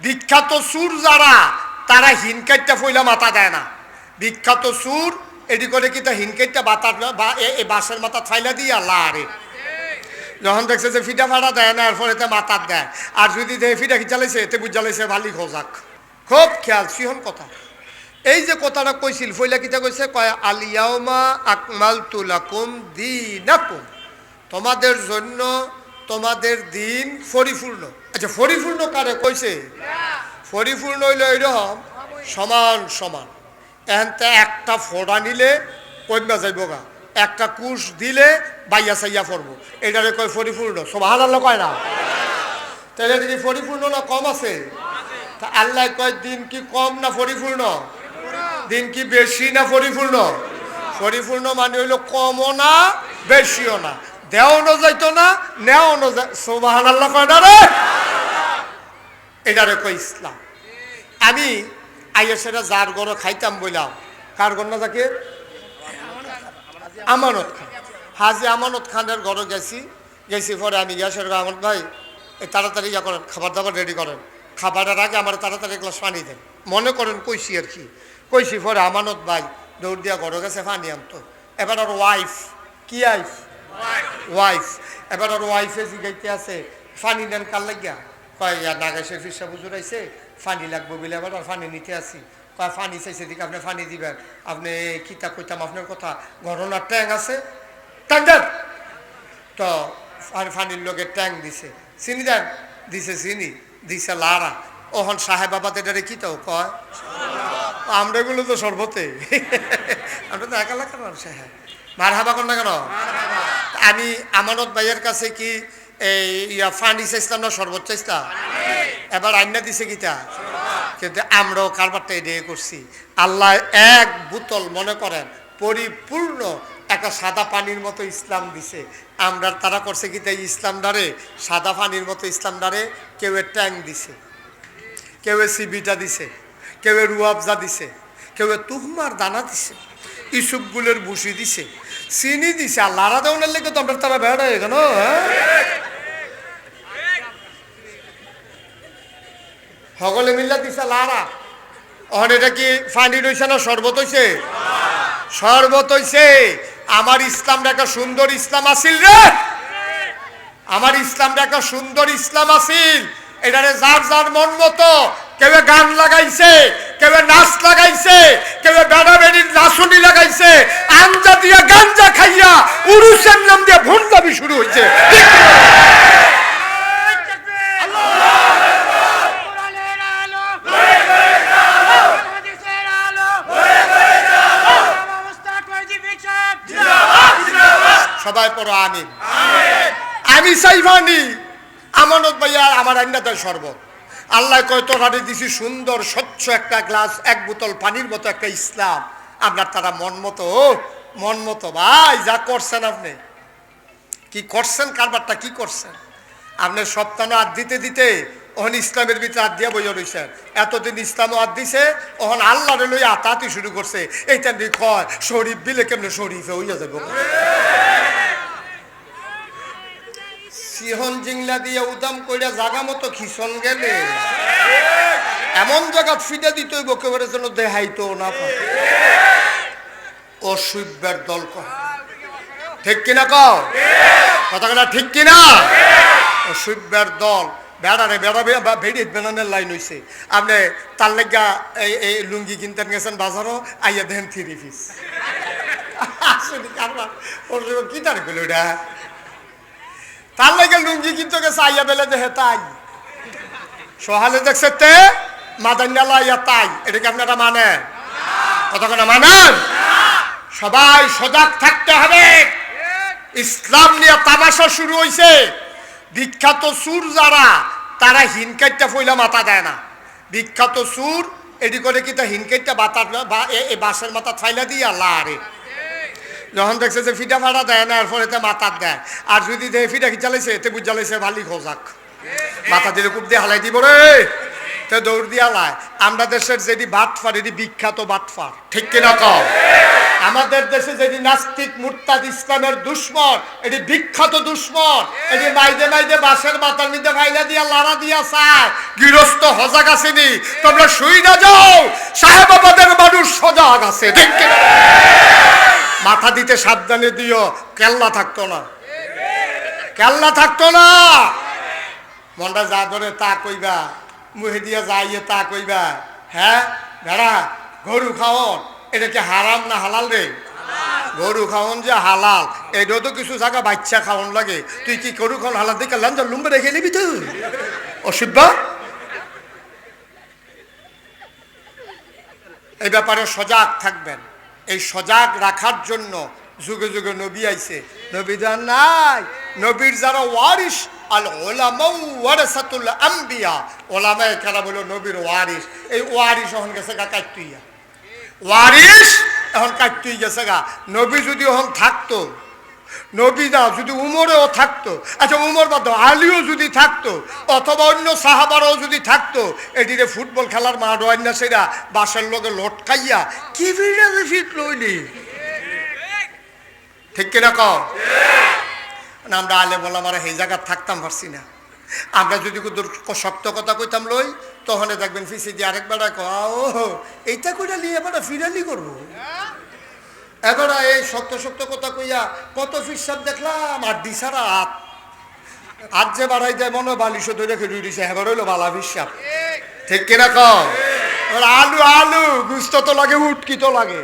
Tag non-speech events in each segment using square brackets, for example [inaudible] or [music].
বিখ্যাত সুর যারা, তারা হিনকাইটটা ফইলা মাথা দেয় না। বিখ্যাত সুর এটি করে কি তা হিনকাইটটা বাতার বা এ- এ বাসের মাথা ফাইলা দিয়ে আল্লাহ আরে যখন দেখছে যে ফিটা ফাটা দেয় না, এরপর এতে মাথার দেয়। আর যদি দেহে ফিটা কি চালাইছে এতে বুঝ জ্বালাইছে ভালি খোঁজাক। খুব খেয়াল, সিহন কথা। এই যে কথাটা কইছিল, ফইলা কিতা কইছে, কয় আলিয়াউমা আকমাল তুলাকুম দিনাকুম। তোমাদের জন্য তোমাদের দিন পরিপূর্ণ। আচ্ছা পরিপূর্ণ কারে কইছে? পরিপূর্ণ হইল এরকম সমান সমান। এনতে একটা ফোড়া নিলে কইমা যাইব গা। একটা কুশ দিলে বাইয়া সাইয়া পড়ব। এটারে কয় পরিপূর্ণ? সব আল্লাহ কয় না? তাহলে কি পরিপূর্ণ না কম আছে? তা আল্লাহ কয়, দিন কি কম না পরিপূর্ণ? দিন কি বেশি না পরিপূর্ণ? পরিপূর্ণ মানে হইল কমও না, বেশিও না। দেও ন যাইতো না, নেও ন যাই সোবাহান আল্লাহ কয় না রে? এটারে কয় ইসলাম। আমি আইয়া সেটা যার গড় খাইতাম বললাম কার গড় না যাকে আমানত খান। হাজি আমানত খানের ঘরে গেছি গেছি পরে আমি গ্যাসের আমানত ভাই তাড়াতাড়ি ইয়া করেন খাবার দাবার রেডি করেন। খাবারের আগে আমার তাড়াতাড়ি গ্লাস পানি দেন। মনে করেন কইছি আর কি। কইছি পরে আমানত ভাই, দৌড় দিয়া ঘরে গেছে, পানি আনতো। এবার ওর ওয়াইফ কি আইফ ওয়াইফ এবার ওর ওয়াইফে জিগাইতে আছে পানি নেন কার লাগিয়া? কয় ইয়া নাগেশের ফিসা বুঝুর আইছে পানি লাগবো বলে এবার আর পানি নিতে আসি। কয় পানি চাইছে দিকে আপনি পানি দিবেন, আপনি কিতা কইতাম আপনার কথা? ঘটনার ট্যাং আছে? ট্যাং দেন! তো আর পানির লোকে ট্যাং দিছে। চিনি দেন? দিছে চিনি, দিছে লারা। ওহন সাহেব বাবাতে এটারে কি তো? কয়, আমরা এগুলো তো সর্বতে। [laughs] আমরা তো একা লাগানো সাহেব। মার হাবা কর না কেন? আমি আমানত ভাইয়ের কাছে কি এই ফান্ডি চাইছিলাম না, সর্বোচ্চ চাইছিলাম এবার আইনা দিছে কিটা কিন্তু আমরাও কারবারটা এদিকে করছি। আল্লাহ এক বোতল, মনে করেন, পরিপূর্ণ একটা সাদা পানির মতো ইসলাম দিছে। আমরা তারা করছে কি তাই ইসলাম দ্বারে সাদা পানির মতো ইসলাম দ্বারে কেউ ট্যাং দিছে। কেউ এ সিবিটা দিছে। কেউ রুয়াবজা দিছে। কেউ এ তুহমার দানা দিছে। ইসুপগুলোর ভুসি দিছে। চিনি দিছে, আর লারা দেওয়ার লেগে তো আমরা তারা বেড়া এখানে সকলে মিল্লা দিছে লারা অহন এটা কি ফানি রয়েছে না শরবত হইছে? শরবত হইছে। আমার ইসলামটা একটা সুন্দর ইসলাম আসিল রে। আমার ইসলামটা একটা সুন্দর ইসলাম আসিল এটারে যার যার মন মতো কেউ গান লাগাইছে। কেউ নাচ লাগাইছে, কেউ বেড়া বেড়ির নাচনি লাগাইছে, আঞ্জা দিয়া গাঞ্জা খাইয়া উরুসের নাম দিয়ে ভণ্ডামি শুরু হয়েছে সবাই পড়ো আমিন। আমি চাইবানি আমানত ভাইয়া আমার আন্নাদের শরবত। আল্লাহ কয় তোরারে দিছি সুন্দর, স্বচ্ছ একটা গ্লাস, এক বোতল পানির মতো একটা ইসলাম। আপনার তারা মন মতো মন মতো, ভাই, যা করছেন আপনি। কি করছেন? কারবারটা কি করছেন? আপনি সপ্তাহ আর দিতে দিতে ওহন ইসলামের ভিতরে হাত দিয়া বইয়া রয়েছেন এতদিন ইসলামও হাত দিছে, ওহন আল্লাহরে লই আতাতি শুরু করছে। এইটা নিয়ে কয়, শরীফ বিলে কেমনে শরীফে হইয়া যাব সিহন জিংলা দিয়ে উদাম কইরা জাগা মতো খিসন গেলে। এমন জায়গা ফিটা দিতে কেবারে যেন দেহাইতো না পারে। অসুব্যের দল কহ ঠিক কিনা কও? কথাটা ঠিক কিনা? অসুব্যের দল। বেড়ারে বেড়াবে বা ভেড়ি বেনানের লাইন হইছে। আপনি তার লেগা এই এই লুঙ্গি কিনতেন গেছেন বাজারও, আইয়া দেন থ্রি পিস। কি তার গেল তার লেগে লুঙ্গি কিনতে আইয়া বেলে তাই। সহালে দেখছে তে তাই। এটাকে আপনারা মানেন? কতক্ষণ মানেন? সবাই সজাগ থাকতে হবে। ইসলাম নিয়ে তামাশা শুরু হয়েছে বিখ্যাত সুর যারা, তারা হিনকাইটটা ফইলা মাথা দেয় না। বিখ্যাত সুর এটি করে কি তা বা এ- বাসের মাথা ফাইলা দিয়ে আল্লাহ আরে যখন দেখছে যে ফিটা ফাটা দেয় না, এরপর এতে মাথার দেয়। আর যদি দেহে ফিটা কি চালাইছে এতে বুঝ জ্বালাইছে ভালি খোঁজাক। মাথা দিলে খুব দিয়ে হালাই দিব রে। তে দৌড় দিয়া লাই আমরা দেশের যেটি বাটফার এটি বিখ্যাত বাটফার। ঠিক কিনা কও? আমাদের দেশে যেটি নাস্তিক মুরতাদ ইসলামের দুশ্মন এটি বিখ্যাত দুশ্মন এটি মাইদে মাইদে বাসের মাথার মধ্যে ফাইলা দিয়া, লাড়া দিয়া চায়। গৃহস্থ হজাগ আসেনি। তোমরা শুই না যাও সাহেবাবাদের মানুষ সজাগ আছে। কিনা? মাথা দিতে সাবধানে দিও, কেল্লা থাকতো না। কেল্লা থাকতো না। মনটা যা ধরে তা কইবা, মুহে দিয়া যাইয়ে তা কইবা। হ্যাঁ ভেড়া, গরু খাওয়ন এটা কি হারাম না হালাল রে? গরু খাওয়ন যে হালাল, এটাও তো কিছু জায়গা বাচ্চা খাওয়ন লাগে। তুই কি গরু খাওয়ন হালাল দেখে লাঞ্জা লুম্বে রেখে নিবি তুই? অসুবিধা? এই ব্যাপারে সজাগ থাকবেন। এই সজাগ রাখার জন্য যুগে যুগে নবী আইছে। নবীদার নাই, নবীর যারা ওয়ারিস আল ওলামাউ ওয়ারাসাতুল আম্বিয়া। ওলামায়ে কেরাম হলো নবীর ওয়ারিস এই ওয়ারিস এখন গেছে গা কাটতুইয়া ওয়ারিস এখন কাটতুই গেছে গা। নবী যদি এখন থাকতো নবীদা যদি উমরেও থাকতো আচ্ছা উমর বাদ আলীও যদি থাকতো, অথবা অন্য সাহাবারও যদি থাকতো এটিরে ফুটবল খেলার মাঠ অন্য সেরা, বাসের লোকে লটকাইয়া কি বিড়ালে ফিট লইলি? ঠিক কিনা কও? না, আমরা আলে বলা আমার এই জায়গায় থাকতাম, পারছি না। আমরা যদি শক্ত কথা কইতাম লই, তখন দেখবেন ফিসি দিয়ে আরেক বেড়া কও এইটা কইটা নিয়ে এবার ফিরালি করব? এবার এই শক্ত শক্ত কথা কইয়া কত ফিসাব দেখলাম, আর দিশারা হাত হাত যে বাড়াই যায় মনে বালিশ ধরে রুই দিছে এবার হইল বালা ফিসাব ঠিক কিনা কও? আলু আলু, গুস্ত তো লাগে, উটকি তো লাগে।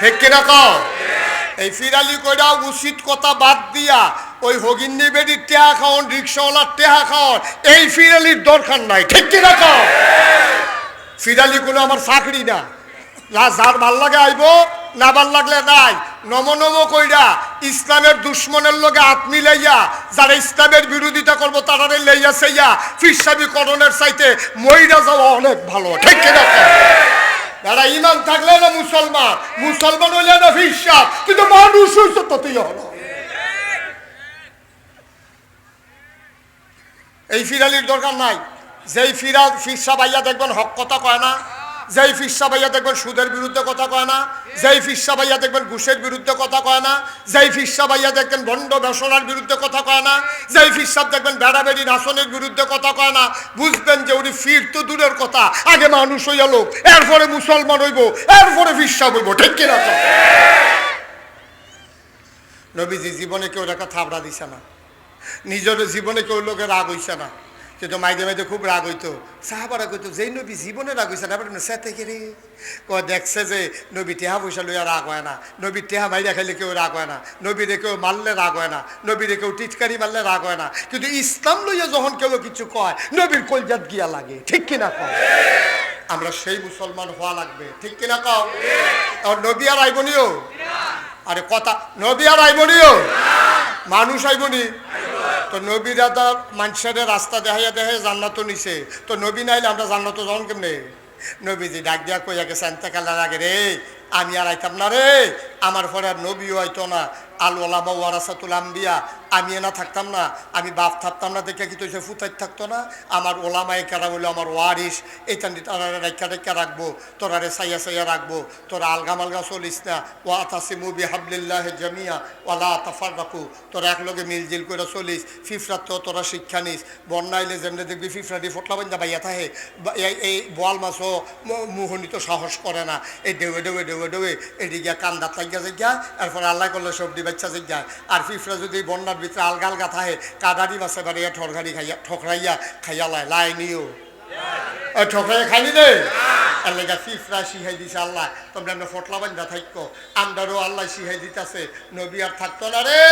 ঠিক কিনা কও? এই ফিরালি কইরা উচিত কথা বাদ দিয়া, ওই হগিন্নি বেডির টেহা খাওন, রিক্সাওয়ালার টেহা খাওন, এই ফিরালির দরকার নাই। ঠিক কিনা কও? ফিরালি কোনো আমার চাকরি না। যা যার ভালো লাগে আইব না ভালো লাগলে নাই। নম নম কইরা ইসলামের দুশ্মনের লগে হাত মিলাইয়া, যারা ইসলামের বিরোধিতা করব, তারারে লইয়া সেইয়া ফিরসাবি করণের চাইতে মইরা যাওয়া অনেক ভালো। ঠিক কিনা যারা ইমান থাকলে না মুসলমান মুসলমান হইলে না ফিরসাব কিন্তু মানুষ হইছে ততই হলো এই ফিরালির দরকার নাই। যেই ফিরা ফিরসা ভাইয়া দেখবেন হক কথা কয় না। যেই ফিরসা ভাইয়া দেখবেন সুদের বিরুদ্ধে কথা কয় না যেই ফিরসা ভাইয়া দেখবেন ঘুষের বিরুদ্ধে কথা কয় না যেই ফিরসা ভাইয়া দেখবেন ভণ্ড বেসনার বিরুদ্ধে কথা কয় না যেই ফিরসাব দেখবেন বেড়াবেড়ি নাচনের বিরুদ্ধে কথা কয় না, বুঝবেন যে উনি ফির তো দূরের কথা, আগে মানুষ হইয়া লোক, এরপরে মুসলমান হইব, এরপরে ফিরসা হইব, ঠিক কিনা তো? নবীজি জীবনে কেউ একটা থাবড়া দিছে না, নিজের জীবনে কেউ লোকের রাগ হইছে না কিন্তু মাইদে মাইদে খুব রাগ হইতো। সাহাবারা কইতো যেই নবী জীবনে রাগ হইছে না এবার সে থেকে রে কয় দেখছে যে নবী টেহা পয়সা লইয়া রাগ হয় না, নবী টেহা মাইরা খাইলে কেউ রাগ হয় না নবীরে কেউ মারলে রাগ হয় না নবীরে কেউ টিটকারি মারলে রাগ হয় না। কিন্তু ইসলাম লইয়া যখন কেউ কিছু কয়, নবীর কলজাত গিয়া লাগে, ঠিক কিনা কয় আমরা সেই মুসলমান হওয়া লাগবে, ঠিক কিনা কও? নবী আর আইবনিও? আরে কথা, নবী আর আইবনিও? মানুষ আইবনি? তো নবীরা তার মানুষের রাস্তা দেখাইয়া দেখে জান্নাত নিছে। তো নবী নাইলে আমরা জান্নাত যখন কেমনে? নবীজি ডাক দিয়া কইয়া গেছে, আনতে কালার আগে রে, আমি আর আইতাম না রে। আমার পরে আর নবীও আইতো না। আল ওলামা ওয়ারাসাতুল আম্বিয়া। আমি না থাকতাম না, আমি বাপ থাকতাম না, দেখে কি তো সে ফুতাই থাকতো না? আমার ওলামায় কারা বলে আমার ওয়ারিস এইটা তারা রেখা রেখা রাখব, তোরা রে সাইয়া সাইয়া রাখব, তোরা আলগা মালগা চলিস না। ওয়া তাসিমু বিহাবলিল্লাহ জামিয়া ওয়ালা তাফার রাখু তোরা একলগে মিলজিল করে চলিস ফিফরাত তো তোরা শিক্ষা নিস। বন্যাইলে যেমনি দেখবি ফিফরাটি ফটলা বান্ধা বাইয়া থাকে। এই- বোয়াল মাছও মুহনিত সাহস করে না। এই ডেউয়ে ডেউয়ে ডেউয়ে ডেউয়ে, এদিকে কান্দাত লাগিয়া জিজ্ঞা, এরপর আল্লাহ করলে সবজি বাচ্চা জিজ্ঞা। আর ফিফরা যদি বন্যার ভিতরে আলগা আলগা থাকে, কাদারি মাছে বাড়িয়া ঠরঘাড়ি খাইয়া ঠকরাইয়া খাইয়া লাই লাই নিও। ঠকরাইয়া খাইনি রে আর লেগা ফিফরা শিহাই দিছে আল্লাহ, তোমরা আমরা ফটলা বান্ধা থাকো আমরারও আল্লাহ শিহাই দিতেছে, নবী আর থাকতো না রে।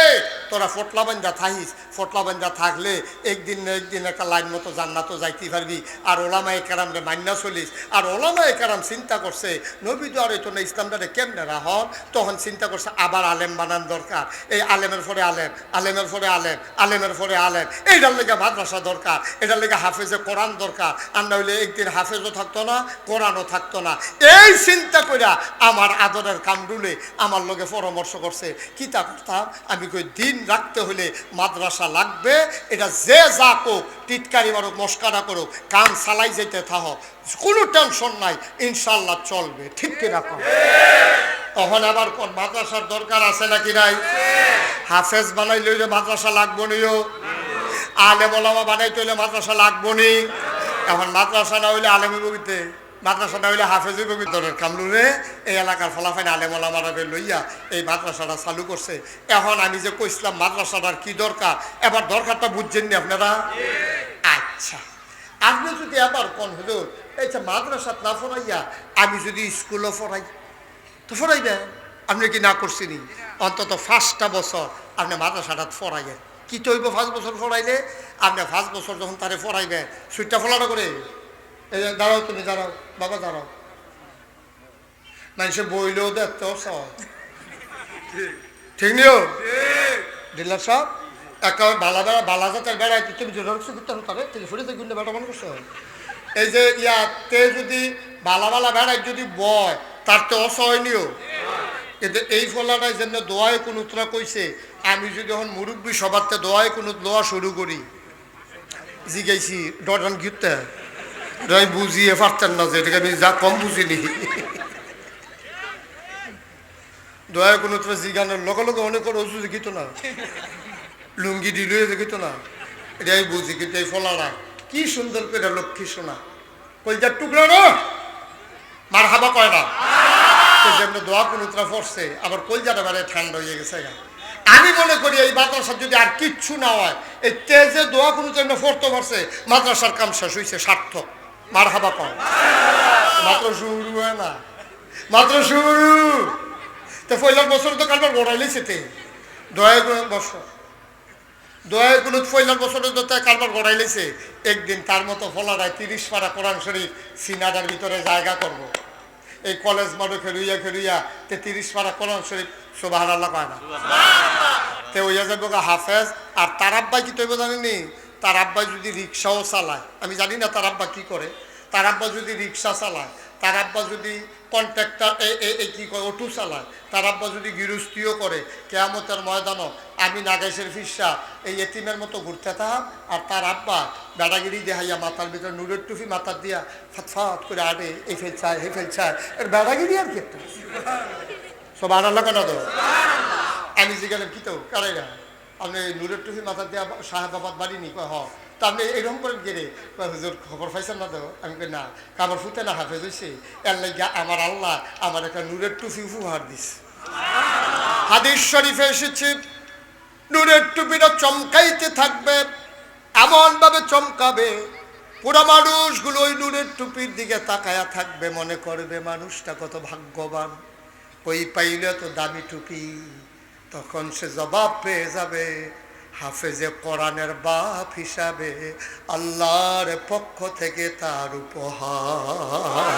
তোরা ফটলা বান্ধা থাকিস, ফটলা থাকলে একদিন না একদিন একটা লাইন মতো জান্নাতও যাইতে পারবি। আর ওলামা একারাম রে মান্না চলিস, আর ওলামা একারাম চিন্তা করছে, নবী তো আর হইতো না ইসলামটারে কেমনে রাহন? তখন চিন্তা করছে, আবার আলেম বানান দরকার। এই আলেমের পরে আলেম, আলেমের পরে আলেম, আলেমের পরে আলেম। এইটার লেগে মাদ্রাসা দরকার এটার লেগে হাফেজে কোরআন দরকার। আর না হইলে একদিন হাফেজও থাকতো না, কোরআনও থাকতো না। এই চিন্তা কইরা আমার আদরের কামডুলে আমার লগে পরামর্শ করছে কি তা করতাম আমি কই দিন রাখতে হলে মাদ্রাসা লাগবে, এটা যে যা কোক টিটকারি মারুক, মস্কারা করুক, কান চালাই যেতে থাহ, কোনো টেনশন নাই ইনশাল্লাহ চলবে। ঠিক কিনা কম তখন আবার কোন মাদ্রাসার দরকার আছে নাকি নাই? হাফেজ বানাই লইলে মাদ্রাসা লাগবো নিও আলে বলামা বানাই হইলে মাদ্রাসা লাগবো নি? এখন মাদ্রাসা না হইলে আলেমে বগিতে মাদ্রাসা না হইলে হাফেজে বগিতে কামলুরে এই এলাকার ফলাফাইন আলেম ওলামারা লইয়া এই মাদ্রাসাটা চালু করছে। এখন আমি যে কইছিলাম মাদ্রাসাটার কি দরকার এবার দরকারটা বুঝছেন নি আপনারা? আচ্ছা। আপনি যদি আবার কোন হুজুর এই যে মাদ্রাসাত না ফরাইয়া আমি যদি স্কুলও ফরাই তো ফরাইবেন আপনি কি না করছিনি অন্তত পাঁচটা বছর আপনি মাদ্রাসাটা ফরাইবেন কি তৈব পাঁচ বছর ফরাইলে? আপনি পাঁচ বছর যখন তারে ফরাইবেন সুইটটা ফলাটা করে? দাঁড়াও তুমি, দাঁড়াও, বাবা দাঁড়াও। মানুষে বইলেও দেখতে ঠিক নিও ডিলার সাহেব একেবারে বালা বেড়া, বালা জাতের বেড়ায় তুমি করতে কিন্তু বেড়া মনে করছ। এই যে ইয়াতে যদি বালা বালা বেড়ায় যদি বয়, তার তো অসহনীয় কিন্তু এই ফলাটাই যেন দোয়ায় কোন কইছে, আমি যদি এখন মুরব্বী সবারতে দোয়ায় কোনো দোয়া শুরু করি। জিগাইছি ডরান গিতে আমি বুঝিয়ে পারতেন না যে এটাকে আমি যা কম বুঝিনি। দয়া কোনো তোর জিগানোর লগে লগে অনেক ওষুধ দেখিত না। লুঙ্গি দিলুয়ে দেখিত না। এটা আমি বুঝি কিন্তু এই ফলাটা কি সুন্দর করে লক্ষ্মী শোনা কলজার টুকরা না মার হাবা কয় না? যেমন দোয়া কোনো উত্তরা পড়ছে আবার কলজাটা বেড়ে ঠান্ডা হয়ে গেছে। আমি মনে করি এই মাদ্রাসার যদি আর কিচ্ছু না হয় এই তেজে দোয়া কোনো তেমনি পড়তে পারছে মাদ্রাসার কাম শেষ হয়েছে সার্থক। মার হাবা কয় মাত্র শুরু হয় না। মাত্র শুরু। তো পয়লার বছর তো কারবার গড়াইলেছে তে দয়া করে বছর দয়া কোনো পয়লার বছরে তো তাই কারবার গড়াইলেছে একদিন তার মতো ফলারায় তিরিশ পারা কোরআন শরীফ সিনাদার ভিতরে জায়গা করব। এই কলেজ মাঠে খেলুইয়া খেলুইয়া তে তিরিশ পারা কোরআন শরীফ সোবাহ আল্লাহ পায় না। তে ওইয়া যাব হাফেজ। আর তার আব্বাই কি তৈব জানেনি তার আব্বাই যদি রিক্সাও চালায়, আমি জানি না তার আব্বা কি করে, তার আব্বা যদি রিক্সা চালায়, তার আব্বা যদি কন্ট্রাক্টর কি করে, অটো চালায়, তার আব্বা যদি গৃহস্থিও করে, কেয়ামতের ময়দানও, আমি নাগেশের ফিসা, এই এতিমের মতো ঘুরতে থাক আর তার আব্বা বেড়াগিরি দেহাইয়া মাথার ভিতরে নুরের টুফি মাথার দিয়া ফাত ফাত করে আড়ে এই ফেলছায় হে ফেলছায় এর বেড়াগিরি আর কি একটা? সব আনার লাগা না তো? আমি জিজ্ঞাসা কি তো? কারাই না আপনি নুরের টুফি মাথা দিয়ে সাহেবাবাদ বাড়ি নি, কয়, হ। তা আপনি এরকম করে গেলে হুজুর খবর পাইছেন না তো? আমি কই, না। কাবার ফুটে না, হাফেজ হয়েছে এর লাগে আমার আল্লাহ আমার একটা নুরের টুফি উপহার দিছে হাদিস শরীফে এসেছে, নুরের টুপিটা চমকাইতে থাকবে, এমনভাবে চমকাবে, পুরা মানুষগুলো ওই নুরের টুপির দিকে তাকায়া থাকবে, মনে করবে মানুষটা কত ভাগ্যবান। কই পাইলে তো দামি টুপি। তখন সে জবাব পেয়ে যাবে হাফেজে কোরআনের বাপ হিসাবে আল্লাহর পক্ষ থেকে তার উপহার।